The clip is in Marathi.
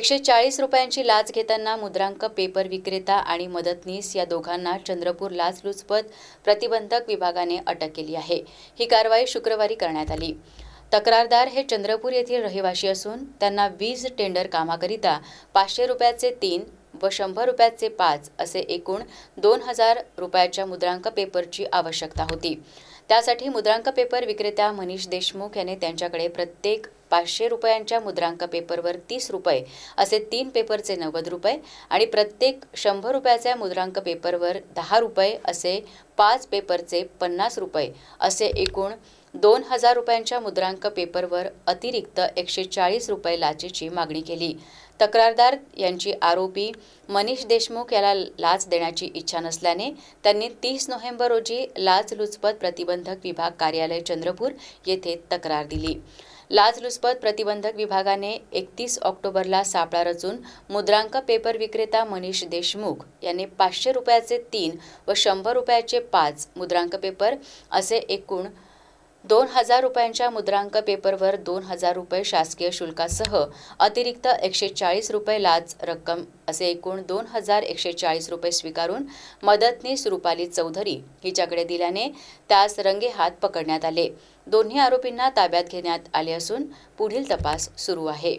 एकशे चाळीस रुपयांची लाच घेताना मुद्रांक पेपर विक्रेता आणि मदतनीस या दोघांना चंद्रपूर लाचलुचपत प्रतिबंधक विभागाने अटक केली आहे. ही कारवाई शुक्रवारी करण्यात आली. तक्रारदार हे चंद्रपूर येथील रहिवासी असून त्यांना वीज टेंडर कामाकरिता पाचशे रुपयाचे तीन व शंभर रुपयाचे पाच असे एकूण दोन हजार रुपयाच्या मुद्रांक पेपरची आवश्यकता होती. त्यासाठी मुद्रांक पेपर विक्रेत्या मनीष देशमुख याने त्यांच्याकडे प्रत्येक पाचशे रुपयांच्या मुद्रांक पेपरवर तीस रुपये असे तीन पेपरचे नव्वद रुपये आणि प्रत्येक शंभर रुपयाच्या मुद्रांक पेपरवर दहा रुपये असे पाच पेपरचे पन्नास रुपये असे एकूण दोन हजार रुपयांच्या मुद्रांक पेपरवर अतिरिक्त एकशे चाळीस रुपये लाचेची मागणी केली. तक्रारदार यांची आरोपी मनीष देशमुख याला लाच देण्याची इच्छा नसल्याने त्यांनी तीस नोव्हेंबर रोजी लाचलुचपत प्रतिबंधक विभाग कार्यालय चंद्रपूर येथे तक्रार दिली. लाचलुचपत प्रतिबंधक विभागाने एकतीस ऑक्टोबरला सापळा रचून मुद्रांक पेपर विक्रेता मनीष देशमुख यांनी पाचशे रुपयाचे तीन व शंभर रुपयाचे पाच मुद्रांक पेपर असे एकूण दोन हजार रुपयांच्या मुद्रांक पेपरवर दोन हजार रुपये शासकीय शुल्कासह अतिरिक्त एकशे चाळीस रुपये लाच रक्कम असे एकूण दोन हजार एकशे चाळीस रुपये स्वीकारून मदतनीस रुपाली चौधरी हिच्याकडे दिल्याने त्यास रंगेहात पकडण्यात आले. दोन्ही आरोपींना ताब्यात घेण्यात आले असून पुढील तपास सुरू आहे.